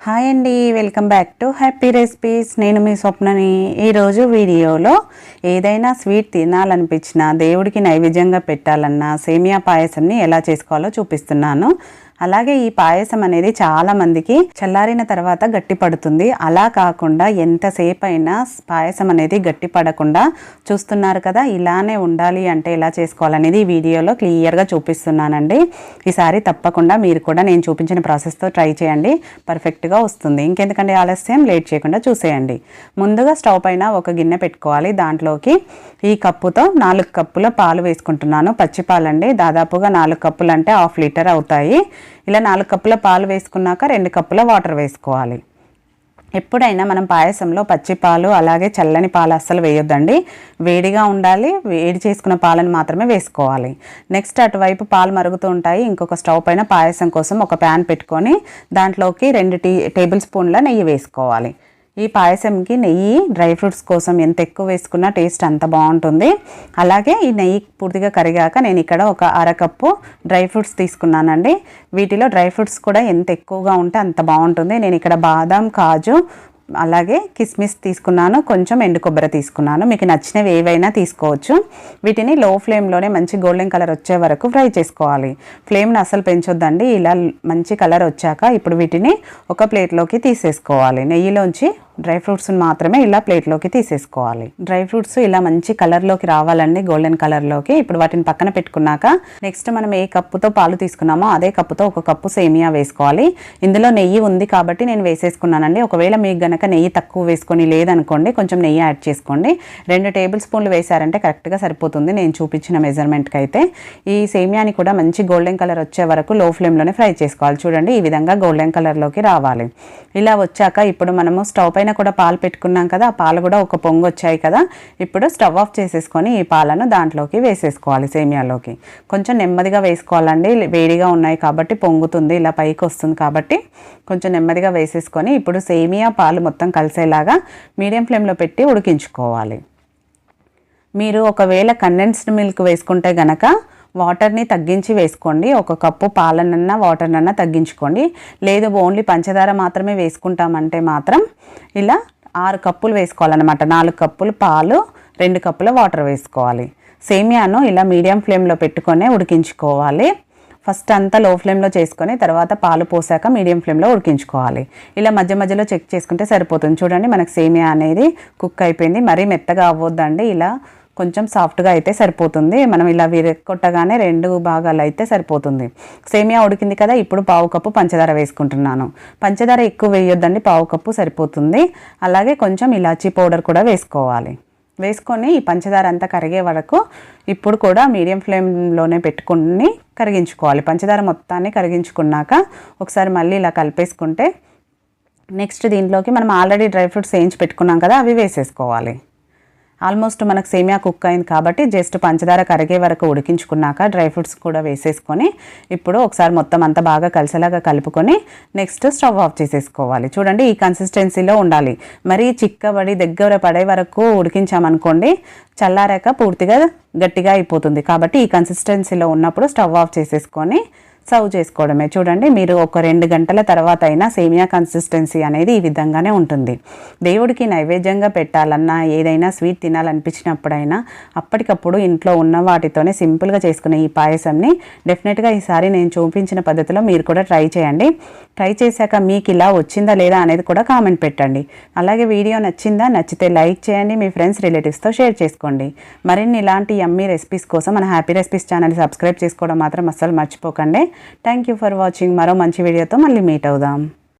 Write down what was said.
Hi అండి welcome back to happy recipes నేను మీ స్వప్నని ఈరోజు వీడియోలో ఏదైనా స్వీట్ తినాలనిపించినా దేవుడికి నైవేద్యంగా పెట్టాలన్నా సేమియా పాయసంని ఎలా చేసుకోవాలో చూపిస్తున్నాను. అలాగే ఈ పాయసం అనేది చాలా మందికి చల్లారిన తర్వాత గట్టి పడుతుంది. అలా కాకుండా ఎంతసేపు అయినా పాయసం అనేది గట్టి పడకుండా చూస్తున్నారు కదా ఇలానే ఉండాలి అంటే ఎలా చేసుకోవాలనేది ఈ వీడియోలో క్లియర్గా చూపిస్తున్నానండి. ఈసారి తప్పకుండా మీరు కూడా నేను చూపించిన ప్రాసెస్తో ట్రై చేయండి. పర్ఫెక్ట్గా వస్తుంది. ఇంకెందుకంటే ఆలస్యం? లేట్ చేయకుండా చూసేయండి. ముందుగా స్టవ్ పైన ఒక గిన్నె పెట్టుకోవాలి. దాంట్లోకి ఈ కప్పుతో నాలుగు కప్పుల పాలు వేసుకుంటున్నాను. పచ్చి పాలండి దాదాపుగా నాలుగు కప్పులు అంటే హాఫ్ లీటర్ అవుతాయి. ఇలా నాలుగు కప్పుల పాలు వేసుకున్నాక రెండు కప్పుల వాటర్ వేసుకోవాలి. ఎప్పుడైనా మనం పాయసంలో పచ్చి పాలు అలాగే చల్లని పాలు అస్సలు వేయొద్దండి. వేడిగా ఉండాలి వేడి చేసుకున్న పాలను మాత్రమే వేసుకోవాలి. నెక్స్ట్ అటువైపు పాలు మరుగుతూ ఉంటాయి. ఇంకొక స్టవ్ పైన పాయసం కోసం ఒక ప్యాన్ పెట్టుకొని దాంట్లోకి రెండు టీ టేబుల్ స్పూన్ల నెయ్యి వేసుకోవాలి. ఈ పాయసంకి నెయ్యి డ్రై ఫ్రూట్స్ కోసం ఎంత ఎక్కువ వేసుకున్నా టేస్ట్ అంత బాగుంటుంది. అలాగే ఈ నెయ్యి పూర్తిగా కరిగాక నేను ఇక్కడ ఒక అరకప్పు డ్రై ఫ్రూట్స్ తీసుకున్నానండి. వీటిలో డ్రై ఫ్రూట్స్ కూడా ఎంత ఎక్కువగా ఉంటే అంత బాగుంటుంది. నేను ఇక్కడ బాదం కాజు అలాగే కిస్మిస్ తీసుకున్నాను. కొంచెం ఎండు కొబ్బరి తీసుకున్నాను. మీకు నచ్చినవి ఏవైనా తీసుకోవచ్చు. వీటిని లో ఫ్లేమ్లోనే మంచి గోల్డెన్ కలర్ వచ్చే వరకు ఫ్రై చేసుకోవాలి. ఫ్లేమ్ని అసలు పెంచొద్దండి. ఇలా మంచి కలర్ వచ్చాక ఇప్పుడు వీటిని ఒక ప్లేట్లోకి తీసేసుకోవాలి. నెయ్యిలోంచి డ్రై ఫ్రూట్స్ని మాత్రమే ఇలా ప్లేట్లోకి తీసేసుకోవాలి. డ్రై ఫ్రూట్స్ ఇలా మంచి కలర్లోకి రావాలండి గోల్డెన్ కలర్లోకి. ఇప్పుడు వాటిని పక్కన పెట్టుకున్నాక నెక్స్ట్ మనం ఏ కప్పుతో పాలు తీసుకున్నామో అదే కప్పుతో ఒక కప్పు సేమియా వేసుకోవాలి. ఇందులో నెయ్యి ఉంది కాబట్టి నేను వేసేసుకున్నానండి. ఒకవేళ మీకు గనక నెయ్యి తక్కువ వేసుకొని లేదనుకోండి కొంచెం నెయ్యి యాడ్ చేసుకోండి. రెండు టేబుల్ స్పూన్లు వేశారంటే కరెక్ట్గా సరిపోతుంది. నేను చూపించిన మెజర్మెంట్కి అయితే ఈ సేమియాని కూడా మంచి గోల్డెన్ కలర్ వచ్చే వరకు లో ఫ్లేమ్లోనే ఫ్రై చేసుకోవాలి. చూడండి ఈ విధంగా గోల్డెన్ కలర్లోకి రావాలి. ఇలా వచ్చాక ఇప్పుడు మనము స్టవ్ పైన కూడా పాలు పెట్టుకున్నాం కదా ఆ పాలు కూడా ఒక పొంగు వచ్చాయి కదా. ఇప్పుడు స్టవ్ ఆఫ్ చేసేసుకొని ఈ పాలను దాంట్లోకి వేసేసుకోవాలి సేమియాలోకి. కొంచెం నెమ్మదిగా వేసుకోవాలండి. వేడిగా ఉన్నాయి కాబట్టి పొంగుతుంది ఇలా పైకి వస్తుంది కాబట్టి కొంచెం నెమ్మదిగా వేసేసుకొని ఇప్పుడు సేమియా పాలు మొత్తం కలిసేలాగా మీడియం ఫ్లేమ్లో పెట్టి ఉడికించుకోవాలి. మీరు ఒకవేళ కండెన్స్డ్ మిల్క్ వేసుకుంటే గనక వాటర్ని తగ్గించి వేసుకోండి. ఒక కప్పు పాలనన్నా వాటర్నన్నా తగ్గించుకోండి. లేదు ఓన్లీ పంచదార మాత్రమే వేసుకుంటామంటే మాత్రం ఇలా ఆరు కప్పులు వేసుకోవాలన్నమాట. నాలుగు కప్పులు పాలు రెండు కప్పుల వాటర్ వేసుకోవాలి. సేమియాను ఇలా మీడియం ఫ్లేమ్లో పెట్టుకొని ఉడికించుకోవాలి. ఫస్ట్ అంతా లో ఫ్లేమ్లో చేసుకొని తర్వాత పాలు పోసాక మీడియం ఫ్లేమ్లో ఉడికించుకోవాలి. ఇలా మధ్య మధ్యలో చెక్ చేసుకుంటే సరిపోతుంది. చూడండి మనకు సేమియా అనేది కుక్ అయిపోయింది. మరీ మెత్తగా అవ్వద్దండి. ఇలా కొంచెం సాఫ్ట్గా అయితే సరిపోతుంది. మనం ఇలా విరగొట్టగానే రెండు భాగాలు అయితే సరిపోతుంది. సేమియా ఉడికింది కదా ఇప్పుడు పావు కప్పు పంచదార వేసుకుంటున్నాను. పంచదార ఎక్కువ వేయొద్దండి పావు కప్పు సరిపోతుంది. అలాగే కొంచెం ఇలాచీ పౌడర్ కూడా వేసుకోవాలి. వేసుకొని ఈ పంచదార అంతా కరిగే వరకు ఇప్పుడు కూడా మీడియం ఫ్లేమ్లోనే పెట్టుకుని కరిగించుకోవాలి. పంచదార మొత్తాన్ని కరిగించుకున్నాక ఒకసారి మళ్ళీ ఇలా కలిపేసుకుంటే నెక్స్ట్ దీంట్లోకి మనం ఆల్రెడీ డ్రై ఫ్రూట్స్ వేయించి పెట్టుకున్నాం కదా అవి వేసేసుకోవాలి. ఆల్మోస్ట్ మనకు సేమియా కుక్ అయింది కాబట్టి జస్ట్ పంచదార కరిగే వరకు ఉడికించుకున్నాక డ్రై ఫ్రూట్స్ కూడా వేసేసుకొని ఇప్పుడు ఒకసారి మొత్తం అంతా బాగా కలిసేలాగా కలుపుకొని నెక్స్ట్ స్టవ్ ఆఫ్ చేసేసుకోవాలి. చూడండి ఈ కన్సిస్టెన్సీలో ఉండాలి. మరి చిక్కబడి దగ్గర పడే వరకు ఉడికించామనుకోండి చల్లారాక పూర్తిగా గట్టిగా అయిపోతుంది. కాబట్టి ఈ కన్సిస్టెన్సీలో ఉన్నప్పుడు స్టవ్ ఆఫ్ చేసేసుకొని సర్వ్ చేసుకోవడమే. చూడండి మీరు ఒక రెండు గంటల తర్వాత అయినా సేమియా కన్సిస్టెన్సీ అనేది ఈ విధంగానే ఉంటుంది. దేవుడికి నైవేద్యంగా పెట్టాలన్నా ఏదైనా స్వీట్ తినాలనిపించినప్పుడైనా అప్పటికప్పుడు ఇంట్లో ఉన్న వాటితోనే సింపుల్గా చేసుకునే ఈ పాయసంని డెఫినెట్గా ఈసారి నేను చూపించిన పద్ధతిలో మీరు కూడా ట్రై చేయండి. ట్రై చేశాక మీకు ఇలా వచ్చిందా లేదా అనేది కూడా కామెంట్ పెట్టండి. అలాగే వీడియో నచ్చిందా నచ్చితే లైక్ చేయండి మీ ఫ్రెండ్స్ రిలేటివ్స్తో షేర్ చేసుకోండి. మరిన్ని ఇలాంటి యమ్మీ రెసిపీస్ కోసం మన హ్యాపీ రెసిపీస్ ఛానల్ సబ్స్క్రైబ్ చేసుకోవడం మాత్రం అస్సలు మర్చిపోకండి. థ్యాంక్ యూ ఫర్ వాచింగ్ మరో మంచి వీడియోతో మళ్ళీ మీట్ అవుదాం.